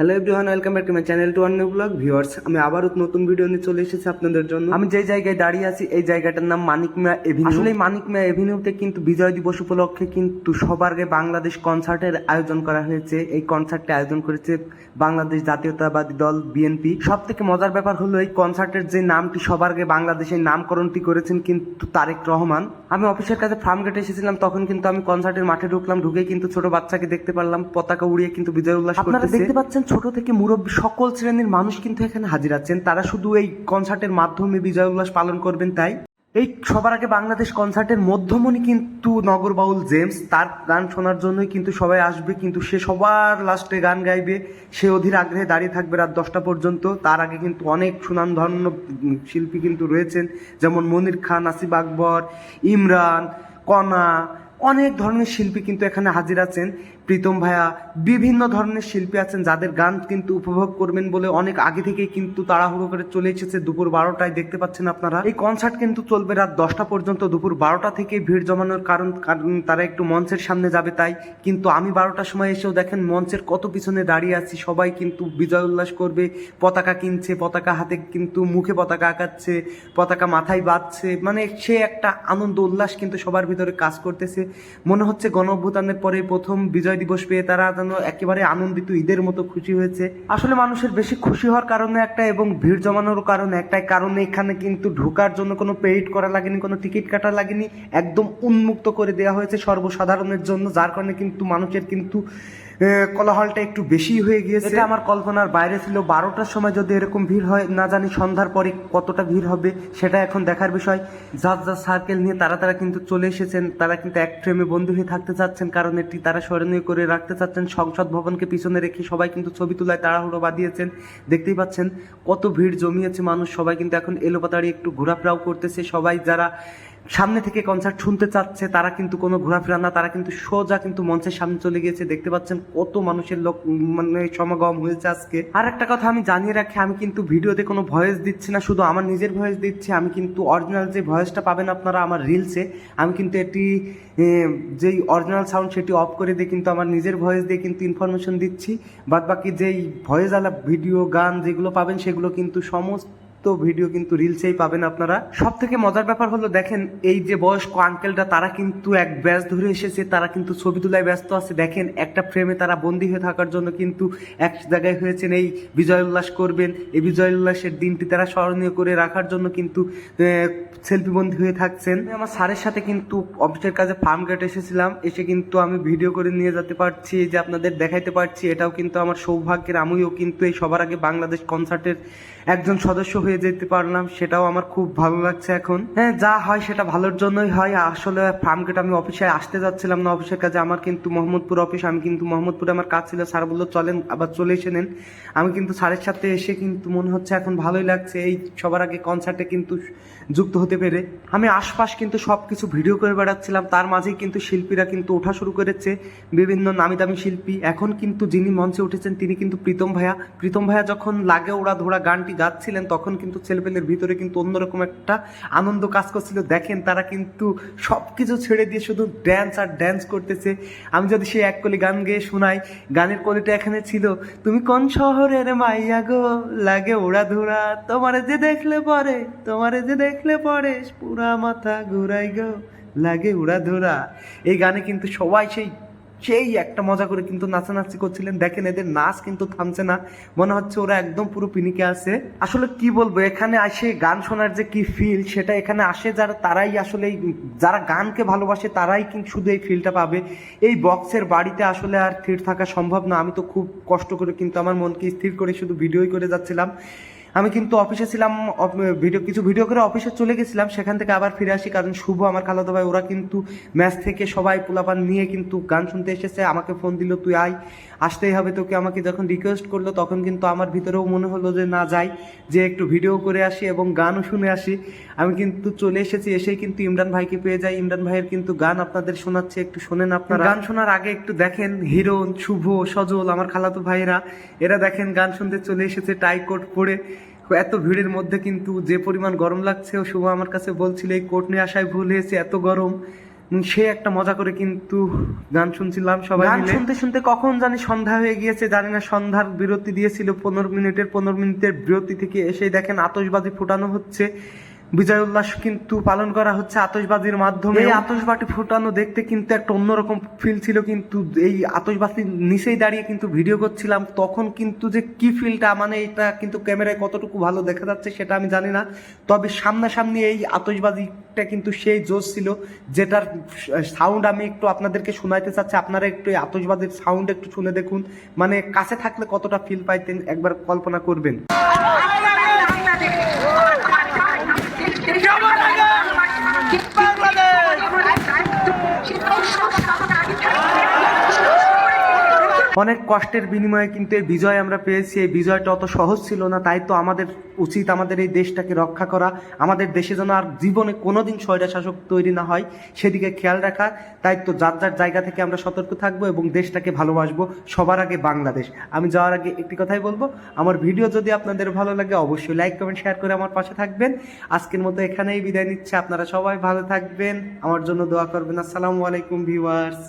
Hello everyone welcome back to my channel to new vlog viewers আমি আবারও নতুন video নিয়ে চলে এসেছি আপনাদের জন্য। আমি যে জায়গায় দাঁড়িয়ে আছি, এই জায়গাটার নাম মানিক মিয়া এভিনিউ আসলে মানিক মিয়া এভিনিউতে কিন্তু বিজয় দিবস উপলক্ষে কিন্তু সবার আগে বাংলাদেশ কনসার্টের আয়োজন করা হয়েছে। এই কনসার্টটি আয়োজন করেছে বাংলাদেশ জাতীয়তাবাদী দল বিএনপি সব থেকে মজার ব্যাপার হলো, এই কনসার্টের যে নামটি সবার আগে বাংলাদেশের নামকরণটি করেছেন কিন্তু তারেক রহমান। আমি অফিসের কাছে ফার্ম গেটে এসেছিলাম তখন কিন্তু আমি কনসার্টের মাঠে ঢুকলাম ঢুকে কিন্তু ছোট বাচ্চাকে দেখতে পারলাম পতাকা উড়িয়ে কিন্তু বিজয় উল্লাস আপনারা দেখতে পাচ্ছেন ছোট থেকে মুরব্বী সকল শ্রেণির মানুষ কিন্তু এখানে হাজির আছেন তারা শুধু এই কনসার্টের মাধ্যমে বিজয় উল্লাস পালন করবেন তাই? এই সবার আগে বাংলাদেশ কনসার্টের মধ্যমণি কিন্তু নগর বাউল জেমস। তার গান শোনার জন্যই কিন্তু সবাই আসবে, কিন্তু সে সবার লাস্টে গান গাইবে। সে অধীর আগ্রহে দাঁড়িয়ে থাকবে রাত দশটা পর্যন্ত। তার আগে কিন্তু অনেক সুনামধন্য শিল্পী কিন্তু রয়েছেন, যেমন মনির খান, আসিফ আকবর, ইমরান কনা অনেক ধরনের শিল্পী কিন্তু এখানে হাজির আছেন। প্রীতম ভাইয়া বিভিন্ন ধরনের শিল্পী আছেন যাদের গান কিন্তু উপভোগ করবেন বলে অনেক আগে থেকেই কিন্তু তাড়াহুড়ো করে চলে এসেছে দুপুর বারোটায়। দেখতে পাচ্ছেন আপনারা। এই কনসার্ট কিন্তু চলবে রাত দশটা পর্যন্ত দুপুর বারোটা থেকে ভিড় জমানোর কারণ কারণ তারা একটু মঞ্চের সামনে যাবে তাই। কিন্তু আমি বারোটার সময় এসেও দেখেন মঞ্চের কত পিছনে দাঁড়িয়ে আছি, সবাই কিন্তু বিজয় উল্লাস করবে, পতাকা কিনছে, পতাকা হাতে কিন্তু মুখে পতাকা আঁকাচ্ছে, পতাকা মাথায় বাঁধছে। মানে সে একটা আনন্দ, উল্লাস কিন্তু সবার ভিতরে কাজ করতেছে। মনে হচ্ছে গণ অভ্যুত্থানের পরে প্রথম বিজয় দিবস পেয়ে তারা যেন একেবারে আনন্দিত ঈদের মতো খুশি হয়েছে। আসলে মানুষের বেশি খুশি হওয়ার কারণে একটা এবং ভিড় জমানোর কারণে একটাই কারণে এখানে কিন্তু ঢোকার জন্য কোনো পেইড করা লাগেনি, কোনো টিকিট কাটা লাগেনি, একদম উন্মুক্ত করে দেওয়া হয়েছে সর্বসাধারণের জন্য, যার কারণে কিন্তু মানুষের কিন্তু কোলাহলটা একটু বেশি হয়ে গিয়েছে। এটা আমার কল্পনার বাইরে ছিল। বারোটার সময় যদি এরকম ভিড় হয়, না জানি সন্ধ্যার পরে কতটা ভিড় হবে, সেটা এখন দেখার বিষয়। যার যার সার্কেল নিয়ে তারা তারা কিন্তু চলে এসেছেন, তারা কিন্তু এক ফ্রেমে বন্ধু হয়ে থাকতে চাচ্ছেন, কারণ এটি তারা স্মরণীয় করে রাখতে চাচ্ছেন। সংসদ ভবনকে পিছনে রেখে সবাই কিন্তু ছবি তোলায় তাড়াহুড়ো বাঁধিয়েছেন। দেখতেই পাচ্ছেন কত ভিড় জমিয়েছে মানুষ। সবাই কিন্তু এখন এলোপাতাড়ি একটু ঘোরাফেরাও করতেছে। সবাই যারা সামনে থেকে কনসার্ট শুনতে চাচ্ছে, তারা কিন্তু কোনো ঘোরাফেরা না, তারা কিন্তু সোজা কিন্তু মঞ্চের সামনে চলে গিয়েছে। দেখতে পাচ্ছেন কত মানুষের লোক মানে সমাগম হয়েছে আজকে। আর একটা কথা আমি জানিয়ে রাখি, আমি কিন্তু ভিডিওতে কোনো ভয়েস দিচ্ছি না, শুধু আমার নিজের ভয়েস দিচ্ছি। আমি কিন্তু অরিজিনাল যে ভয়েসটা পাবেন আপনারা আমার রিলসে আমি কিন্তু এটি যেই অরিজিনাল সাউন্ড সেটি অফ করে দিয়ে কিন্তু আমার নিজের ভয়েস দিয়ে কিন্তু ইনফরমেশন দিচ্ছি। বাদ বাকি যেই ভয়েস আলা ভিডিও গান যেগুলো পাবেন, সেগুলো কিন্তু সমস্ত তো ভিডিও কিন্তু রিলসেই পাবেন আপনারা। সব থেকে মজার ব্যাপার হলো দেখেন, এই যে বয়স্ক আঙ্কেলটা তারা কিন্তু এক ব্যাচ ধরে এসেছে, তারা কিন্তু ছবি তোলায় ব্যস্ত আছে। দেখেন, একটা ফ্রেমে তারা বন্দী হয়ে থাকার জন্য কিন্তু এক জায়গায় হয়েছেন এই বিজয় উল্লাস করবেন। এই বিজয় উল্লাসের দিনটি তারা স্মরণীয় করে রাখার জন্য কিন্তু সেলফি বন্দী হয়ে থাকছেন। আমার স্যারের সাথে কিন্তু অফিসের কাজে ফার্ম গেট এসেছিলাম। এসে কিন্তু আমি ভিডিও করে নিয়ে যেতে পারছি যে আপনাদের দেখাইতে পারছি, এটাও কিন্তু আমার সৌভাগ্যের, আমিও কিন্তু এই সবার আগে বাংলাদেশ কনসার্টের একজন সদস্য হয়ে যেতে পারলাম, সেটাও আমার খুব ভালো লাগছে এখন। হ্যাঁ যা হয় সেটা ভালোর জন্যই হয়। আসলে ফার্ম গেট আমি অফিসে আসতে যাচ্ছিলাম না অফিসের কাজে। আমার কিন্তু মোহাম্মদপুর অফিস আমি কিন্তু মোহাম্মদপুরে আমার কাজ ছিল। স্যার বলল, চলেন, আবার চলে এসে নেন। আমি কিন্তু স্যারের সাথে এসে কিন্তু মনে হচ্ছে এখন ভালোই লাগছে। এই সবার আগে কনসার্টে কিন্তু যুক্ত হতে পেরে। আমি আশপাশ কিন্তু সব কিছু ভিডিও করে বেড়াচ্ছিলাম। তার মাঝেই কিন্তু শিল্পীরা কিন্তু ওঠা শুরু করেছে। বিভিন্ন নামি দামি শিল্পী। এখন কিন্তু যিনি মঞ্চে উঠেছেন, তিনি কিন্তু প্রীতম ভাইয়া। প্রীতম ভাইয়া যখন লাগে ওরা ধরা গানটি গাচ্ছিলেন তখন কিন্তু ছেলেপেলের ভিতরে কিন্তু অন্যরকম একটা আনন্দ কাজ করছিল। দেখেন, তারা কিন্তু সব কিছু ছেড়ে দিয়ে শুধু ড্যান্স আর ড্যান্স করতেছে। আমি যদি সেই এক কলি গান গেয়ে শোনাই, গানের কলিটা এখানে ছিল, তুমি কোন শহরের মাইয়া গো? লাগে ওড়া ধুরা তোমারে যে দেখলে পরে, তোমারে যে দেখলে পরে, পুরা মাথা ঘুরাই গো, লাগে উড়া ধুরা এই গানে কিন্তু সবাই সেই সেই একটা মজা করে কিন্তু নাচানাচি করছিলেন। দেখেন এদের নাচ কিন্তু থামছে না। মনে হচ্ছে ওরা একদম পুরো পিনিকে আছে। আসলে কি বলব, এখানে আসে গান শোনার যে কি ফিল সেটা এখানে আসে। যারা, তারাই আসলে যারা গানকে ভালোবাসে, তারাই কিন্তু শুধু এই ফিলটা পাবে। এই বক্সের বাড়িতে আসলে আর স্থির থাকা সম্ভব না। আমি তো খুব কষ্ট করে কিন্তু আমার মনকে স্থির করে শুধু ভিডিওই করে যাচ্ছিলাম। আমি কিন্তু অফিসে ছিলাম ভিডিও কিছু ভিডিও করে অফিসে চলে গেছিলাম, সেখান থেকে আবার ফিরে আসি, কারণ শুভ আমার খালাতো ভাই, ওরা কিন্তু ম্যাচ থেকে সবাই পোলাপান নিয়ে কিন্তু গান শুনতে এসেছে, আমাকে ফোন দিল, তুই আয়, আসতেই হবে তোকে। আমাকে যখন রিকোয়েস্ট করল, তখন কিন্তু আমার ভিতরেও মনে হলো যে, না, যাই। যে একটু ভিডিও করে আসি এবং গানও শুনে আসি। আমি কিন্তু চলে এসেছি, এসেই কিন্তু ইমরান ভাইকে পেয়ে যাই। ইমরান ভাইয়ের কিন্তু গান আপনাদের শোনাচ্ছে, একটু শোনেন আপনারা। গান শোনার আগে একটু দেখেন হিরোন শুভ, সজল, আমার খালাতো ভাইরা এরা দেখেন গান শুনতে চলে এসেছে, টাই কোট পরে। এত ভিড়ের মধ্যে কিন্তু যে পরিমাণ গরম লাগছে ও শুভ আমার কাছে বলছিল এই কোট নিয়ে আসায় ভুল হয়েছে এত গরম। সে একটা মজা করে কিন্তু গান শুনছিলাম সবাই গান শুনতে শুনতে কখন জানি সন্ধ্যা হয়ে গিয়েছে জানি না সন্ধ্যার বিরতি দিয়েছিল পনেরো মিনিটের পনেরো মিনিটের বিরতি থেকে এসে দেখেন আতশবাজি ফুটানো হচ্ছে। বিজয় উল্লাস কিন্তু পালন করা হচ্ছে আতশবাজির মাধ্যমে। এই আতশবাজি ফোটানো দেখতে কিন্তু একটা অন্যরকম ফিল ছিল কিন্তু এই আতশবাজির নিচেই দাঁড়িয়ে কিন্তু ভিডিও করছিলাম। তখন কিন্তু যে কি ফিলটা মানে এটা কিন্তু ক্যামেরায় কতটুকু ভালো দেখা যাচ্ছে সেটা আমি জানি না। তবে সামনাসামনি এই আতশবাজিটা কিন্তু সেই জোশ ছিল যেটার সাউন্ড আমি একটু আপনাদেরকে শোনাইতে চাচ্ছি। আপনারা একটু এই আতশবাজির সাউন্ড একটু শুনে দেখুন। মানে কাছে থাকলে কতটা ফিল পাইতেন একবার কল্পনা করবেন। অনেক কষ্টের বিনিময়ে কিন্তু এই বিজয় আমরা পেয়েছি। এই বিজয়টা অত সহজ ছিল না, তাই তো আমাদের উচিত আমাদের এই দেশটাকে রক্ষা করা। আমাদের দেশে যেন আর জীবনে কোনোদিন স্বৈরা শাসক তৈরি না হয়, সেদিকে খেয়াল রাখা। তাই তো যার যার জায়গা থেকে আমরা সতর্ক থাকব এবং দেশটাকে ভালোবাসবো সবার আগে বাংলাদেশ। আমি যাওয়ার আগে একটি কথাই বলব, আমার ভিডিও যদি আপনাদের ভালো লাগে অবশ্যই লাইক, কমেন্ট, শেয়ার করে আমার পাশে থাকবেন। আজকের মতো এখানেই বিদায় নিচ্ছে, আপনারা সবাই ভালো থাকবেন। আমার জন্য দোয়া করবেন। আসসালামু আলাইকুম ভিউয়ার্স।